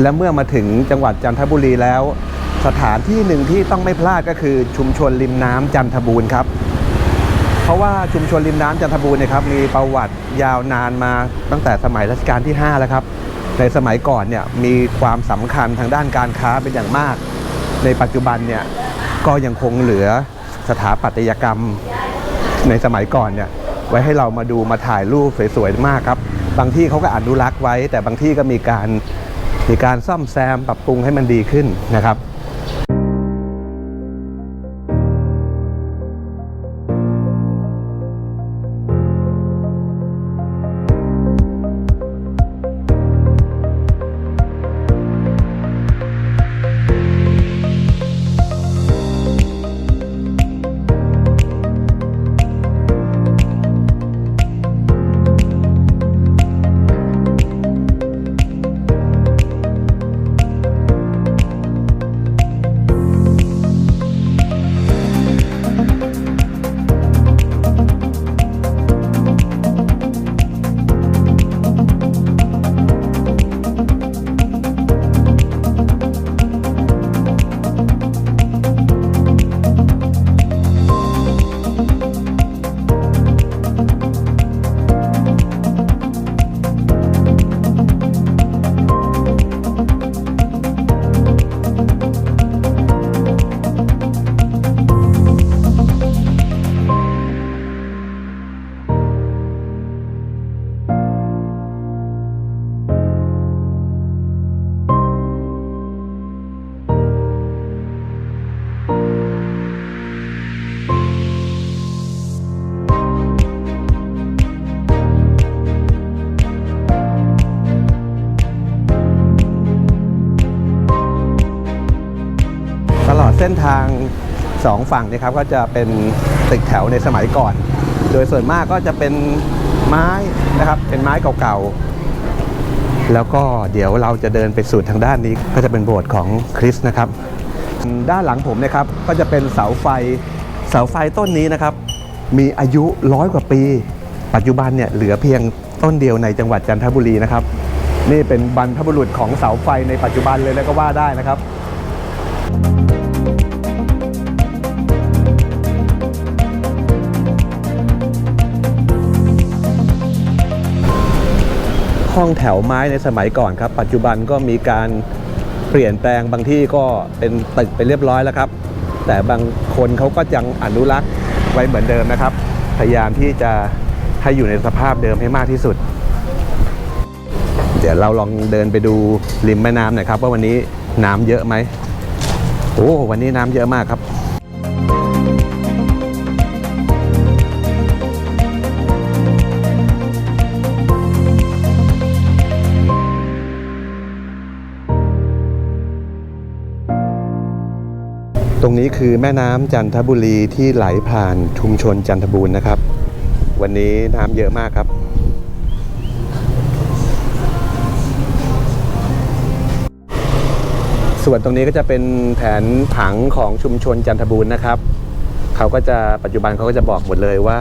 และเมื่อมาถึงจังหวัดจันทบุรีแล้ว สถานที่หนึ่งที่ต้องไม่พลาดก็คือชุมชนริมน้ำจันทบูรณ์ครับ เพราะว่าชุมชนริมน้ำจันทบูรณ์เนยครับมีประวัติยาวนานมาตั้งแต่สมัยรัชกาลที่ 5 แล้วครับ ในสมัยก่อนเนี่ยมีความสำคัญทางด้านการค้าเป็นอย่างมาก ในปัจจุบันเนี่ยก็ยังคงเหลือสถาปัตยกรรม ในสมัยก่อนเนี่ยไว้ให้เรามาดูมาถ่ายรูปสวยๆมากครับ บางที่เขาก็อนุรักษ์ไว้ แต่บางที่ก็มีการ มีการซ่อมแซมปรับปรุงให้มันดีขึ้นนะครับ เส้นทางสองฝั่งนะครับก็จะเป็นตึกแถวในสมัยก่อน โดยส่วนมากก็จะเป็นไม้นะครับ เป็นไม้เก่าๆ แล้วก็เดี๋ยวเราจะเดินไปสู่ทางด้านนี้ ก็จะเป็นโบสถ์ของคริสนะครับ ด้านหลังผมนะครับก็จะเป็นเสาไฟ เสาไฟต้นนี้นะครับ มีอายุร้อยกว่าปี ปัจจุบันเนี่ยเหลือเพียงต้นเดียวในจังหวัดจันทบุรีนะครับ นี่เป็นบรรพบุรุษของเสาไฟในปัจจุบันเลยแล้วก็ว่าได้นะครับ ห้องแถวไม้ในสมัยก่อนครับ ปัจจุบันก็มีการเปลี่ยนแปลงบางที่ก็เป็นตึกไปเรียบร้อยแล้วครับ แต่บางคนเขาก็ยังอนุรักษ์ไว้เหมือนเดิมนะครับ พยายามที่จะให้อยู่ในสภาพเดิมให้มากที่สุด เดี๋ยวเราลองเดินไปดูริมแม่น้ำหน่อยครับว่าวันนี้น้ำเยอะไหมโอ้วันนี้น้ำเยอะมากครับ รงนี้คือแม่น้ำจันทบุรีที่ไหลผ่านชุมชนจันทบูรณ์นะครับ วันนี้น้ำเยอะมากครับส่วนตรงนี้ก็จะเป็นแผนผังของชุมชนจันทบูรณ์นะครับ เขาก็จะปัจจุบันเขาก็จะบอกหมดเลยว่า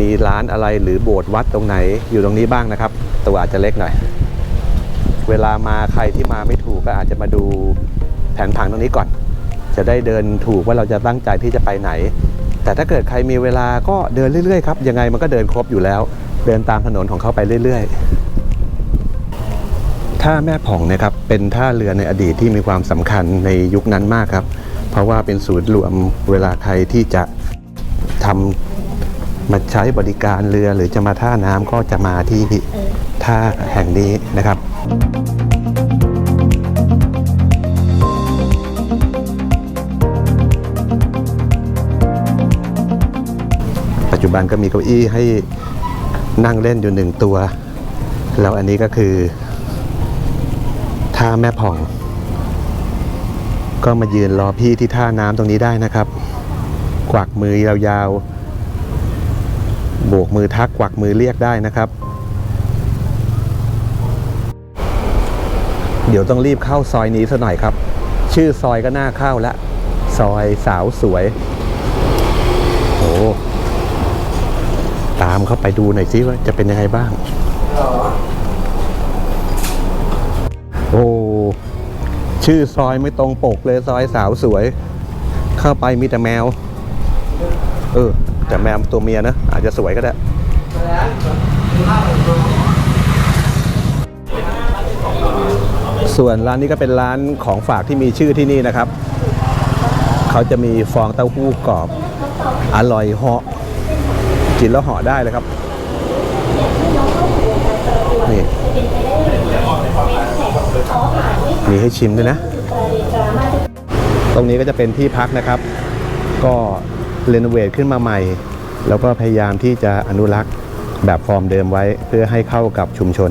มีร้านอะไรหรือโบสถ์วัดตรงไหนอยู่ตรงนี้บ้างนะครับ ตัวอาจจะเล็กหน่อย เวลามาใครที่มาไม่ถูกก็อาจจะมาดูแผนผังตรงนี้ก่อน จะได้เดินถูกว่าเราจะตั้งใจที่จะไปไหน แต่ถ้าเกิดใครมีเวลาก็เดินเรื่อยๆครับยังไงมันก็เดินครบอยู่แล้ว เดินตามถนนของเขาไปเรื่อยๆท่าแม่ผ่องเนะครับเป็นท่าเรือในอดีตที่มีความสำคัญในยุคนั้นมากครับ เพราะว่าเป็นศูนย์รวมเวลาใครที่จะทำมาใช้บริการเรือหรือจะมาท่าน้ำก็จะมาที่ท่าแห่งนี้นะครับ บันก็มีเก้าอี้ให้นั่งเล่นอยู่หนึ่งตัว แล้วอันนี้ก็คือท่าแม่ผ่อง ก็มายืนรอพี่ที่ท่าน้ำตรงนี้ได้นะครับ กวักมือยาวๆโบกมือทักกวักมือเรียกได้นะครับ เดี๋ยวต้องรีบเข้าซอยนี้ซะหน่อยครับ ชื่อซอยก็น่าเข้าละ ซอยสาวสวย โอ้ามเข้าไปดูหน่อยซิว่าจะเป็นยังไงบ้าง โอ้ ชื่อซอยไม่ตรงปกเลยซอยสาวสวย เข้าไปมีแต่แมว เออ แต่แมวตัวเมียนะ อาจจะสวยก็ได้ส่วนร้านนี้ก็เป็นร้านของฝากที่มีชื่อที่นี่นะครับ เขาจะมีฟองเต้าหู้กรอบ อร่อยเหาะ กินแล้วห่อได้เลยครับนี่มีให้ชิมด้วยนะ ตรงนี้ก็จะเป็นที่พักนะครับ ก็เรโนเวทขึ้นมาใหม่ แล้วก็พยายามที่จะอนุรักษ์แบบฟอร์มเดิมไว้เพื่อให้เข้ากับชุมชน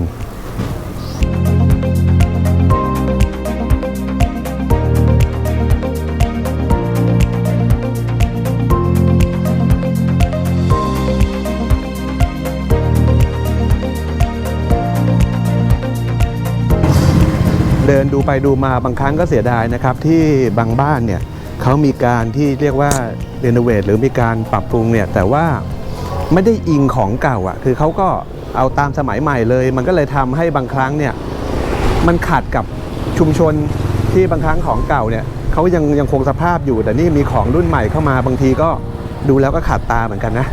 นดูไปดูมาบางครั้งก็เสียดายนะครับที่บางบ้านเนี่ยเขามีการที่เรียกว่าเรโนเวทหรือมีการปรับปรุงเนี่ยแต่ว่าไม่ได้อิงของเก่าอะคือเขาก็เอาตามสมัยใหม่เลย มันก็เลยทำให้บางครั้งเนี่ยมันขัดกับชุมชนที่บางครั้งของเก่าเนี่ยเขายังยังคงสภาพอยู่ แต่นี่มีของรุ่นใหม่เข้ามาบางทีก็ดูแล้วก็ขาดตาเหมือนกันนะ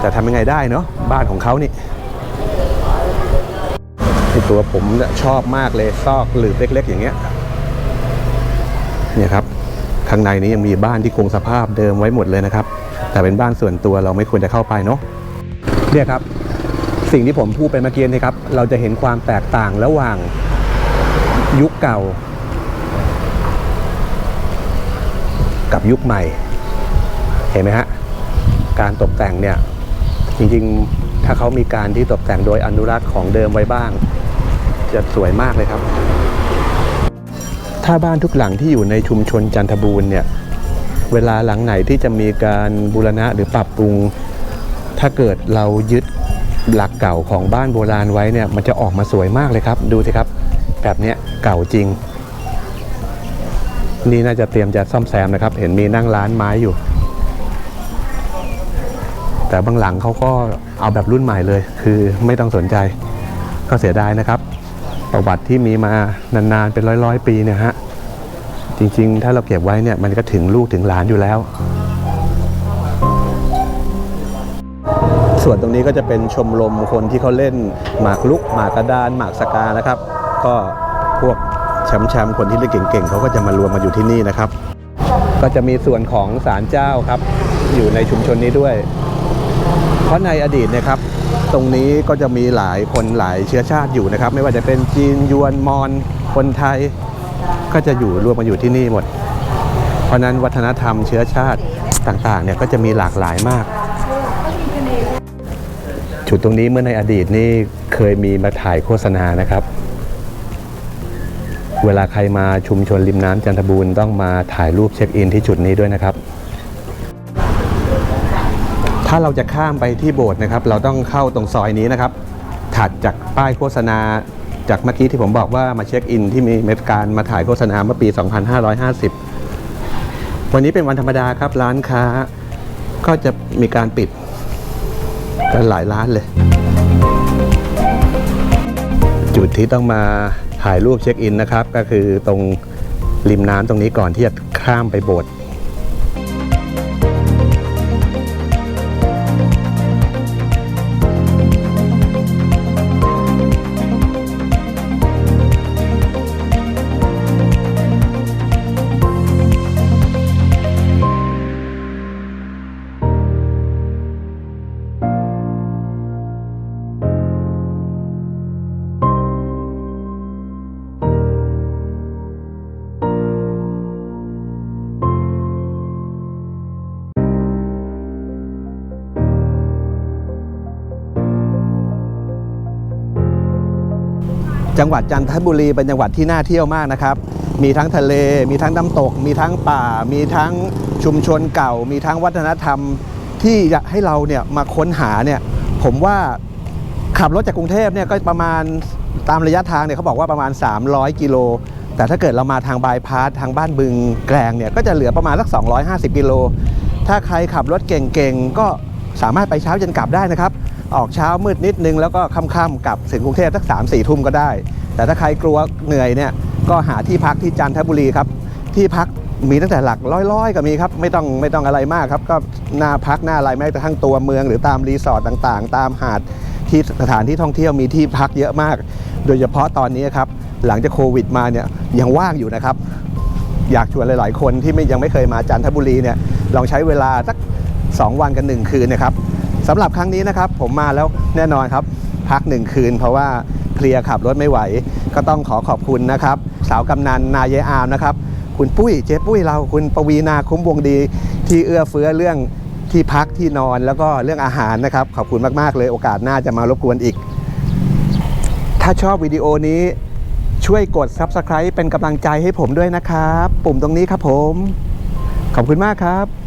แต่ทำยังไงได้เนาะบ้านของเขานี่ ตัวผมชอบมากเลยซอกหลืบเล็ก ๆ อย่างเงี้ยเนี่ยครับข้างในนี้ยังมีบ้านที่คงสภาพเดิมไว้หมดเลยนะครับ แต่เป็นบ้านส่วนตัวเราไม่ควรจะเข้าไปเนาะเนี่ยครับ สิ่งที่ผมพูดไปเมื่อกี้นี่ครับ เราจะเห็นความแตกต่างระหว่างยุคเก่า กับยุคใหม่ เห็นไหมฮะการตกแต่งเนี่ย จริงๆ ถ้าเขามีการที่ตกแต่งโดยอนุรักษ์ของเดิมไว้บ้าง จะสวยมากเลยครับ ถ้าบ้านทุกหลังที่อยู่ในชุมชนจันทบูรณ์เนี่ยเวลาหลังไหนที่จะมีการบูรณะหรือปรับปรุง ถ้าเกิดเรายึดหลักเก่าของบ้านโบราณไว้เนี่ยมันจะออกมาสวยมากเลยครับ ดูสิครับ แบบนี้เก่าจริง นี่น่าจะเตรียมจะซ่อมแซมนะครับ เห็นมีนั่งร้านไม้อยู่ แต่บางหลังเขาก็เอาแบบรุ่นใหม่เลย คือไม่ต้องสนใจก็เสียดายนะครับ ประวัติที่มีมานานๆเป็นร้อยๆ ปีเนี่ยฮะจริงๆ ถ้าเราเก็บไว้เนี่ยมันก็ถึงลูกถึงหลานอยู่แล้ว ส่วนตรงนี้ก็จะเป็นชมรมคนที่เขาเล่นหมากลุกหมากกระดานหมากสกานะครับ ก็พวกแชมป์ๆคนที่เล่นเก่งๆเขาก็จะมารวมมาอยู่ที่นี่นะครับ ก็จะมีส่วนของศาลเจ้าครับ อยู่ในชุมชนนี้ด้วย เพราะในอดีตเนะครับ ตรงนี้ก็จะมีหลายคนหลายเชื้อชาติอยู่นะครับ ไม่ว่าจะเป็นจีนยวนมอญคนไทยก็จะอยู่รวมมาอยู่ที่นี่หมด เพราะฉะนั้นวัฒนธรรมเชื้อชาติต่างๆเนี่ยก็จะมีหลากหลายมาก จุดตรงนี้เมื่อในอดีตนี่เคยมีมาถ่ายโฆษณานะครับ เวลาใครมาชุมชนริมน้ำจันทบูรณ์ต้องมาถ่ายรูปเช็คอินที่จุดนี้ด้วยนะครับ ถ้าเราจะข้ามไปที่โบสถ์นะครับ เราต้องเข้าตรงซอยนี้นะครับ ถัดจากป้ายโฆษณา จากเมื่อกี้ที่ผมบอกว่ามาเช็คอินที่มีเมการมาถ่ายโฆษณาเมื่อปี 2550 วันนี้เป็นวันธรรมดาครับร้านค้า ก็จะมีการปิดกันหลายร้านเลย จุดที่ต้องมาถ่ายรูปเช็คอินนะครับ ก็คือตรงริมน้ำตรงนี้ก่อนที่จะข้ามไปโบสถ์ จังหวัดจันทบุรีเป็นจังหวัดที่น่าเที่ยวมากนะครับ มีทั้งทะเล มีทั้งน้ำตก มีทั้งป่า มีทั้งชุมชนเก่า มีทั้งวัฒนธรรมที่อยากให้เราเนี่ยมาค้นหาเนี่ยผมว่าขับรถจากกรุงเทพเนี่ยก็ประมาณตามระยะทางเนี่ยเขาบอกว่าประมาณ 300 กิโล แต่ถ้าเกิดเรามาทางบายพาสทางบ้านบึงแกลงเนี่ยก็จะเหลือประมาณสัก 250 กิโล ถ้าใครขับรถเก่งๆ ก็สามารถไปเช้าเย็นกลับได้นะครับ ออกเช้ามืดนิดนึงแล้วก็ค่ำๆกลับถึงกรุงเทพสัก3 4ทุ่มก็ได้ แต่ถ้าใครกลัวเหนื่อยเนี่ยก็หาที่พักที่จันทบุรีครับ ที่พักมีตั้งแต่หลักร้อยๆก็มีครับไม่ต้องไม่ต้องอะไรมากครับ ก็หน้าพักหน้าอะไรแม้กระทั่งตัวเมือง หรือตามรีสอร์ทต่างๆ ตามหาดที่สถานที่ท่องเที่ยวมีที่พักเยอะมาก โดยเฉพาะตอนนี้ครับหลังจากโควิดมาเนี่ยยังว่างอยู่นะครับ อยากชวนหลาย ๆ คนที่ไม่ยังไม่เคยมาจันทบุรีเนี่ยลองใช้เวลาสัก 2 วันกัน 1 คืนนะครับ สำหรับครั้งนี้นะครับ ผมมาแล้วแน่นอนครับ พัก1คืน เพราะว่าเคลียร์ขับรถไม่ไหว ก็ต้องขอขอบคุณนะครับ สาวกำนันนายายอามนะครับ คุณปุ้ยเจ๊ปุ้ยเราคุณปวีนาคุ้มวงดีที่เอื้อเฟื้อเรื่องที่พักที่นอนแล้วก็เรื่องอาหารนะครับ ขอบคุณมากๆเลยโอกาสหน้าจะมารบกวนอีก ถ้าชอบวิดีโอนี้ช่วยกด Subscribe เป็นกำลังใจให้ผมด้วยนะครับ ปุ่มตรงนี้ครับผม ขอบคุณมากครับ